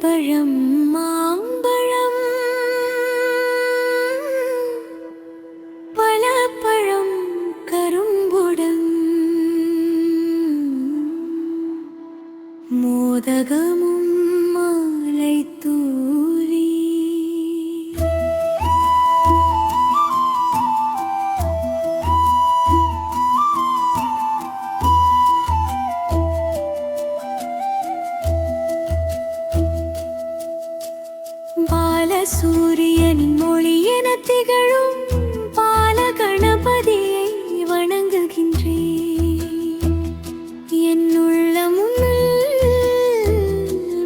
பழம் மாம்பழம். பழம் கரும்புடன். மோதகமும் பாலசூரியனின் மொழி என திகழும் பால கணபதியை வணங்குகின்றேன். என் உள்ளமும்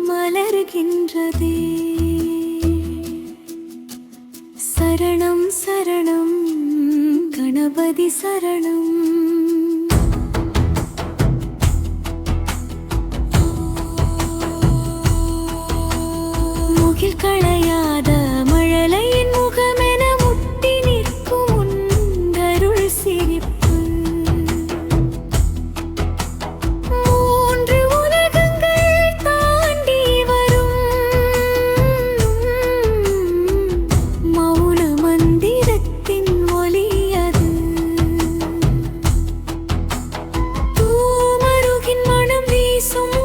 மலர்கின்றதே. சரணம் சரணம் கணபதி சரணம். முகில் களையாத மழலையின் முகமென முட்டி நிற்கும் உந்தருள் சிரிப்பு. மூன்று உலகங்கள் தாண்டி வரும். மௌன மந்திரத்தின் ஒலி அது. தூமருகின் மனம் வீசும்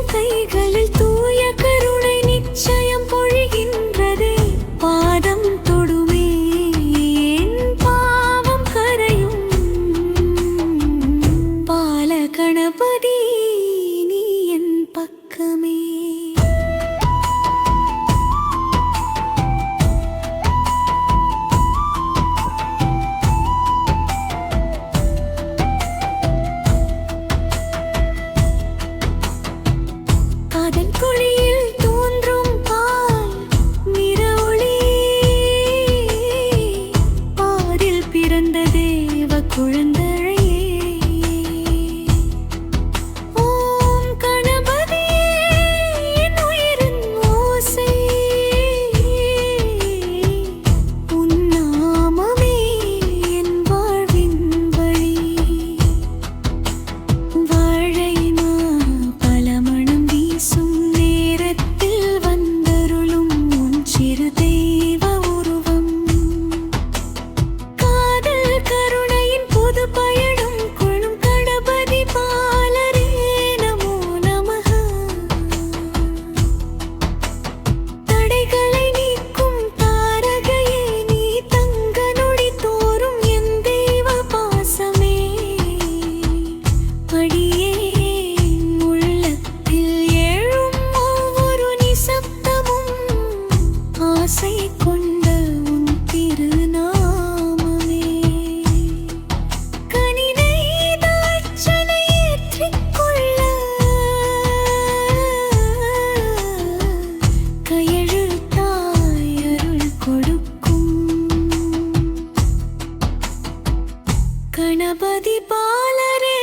கணபதி பாலரே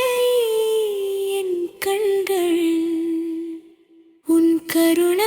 என் கண்கள் உன் கருணை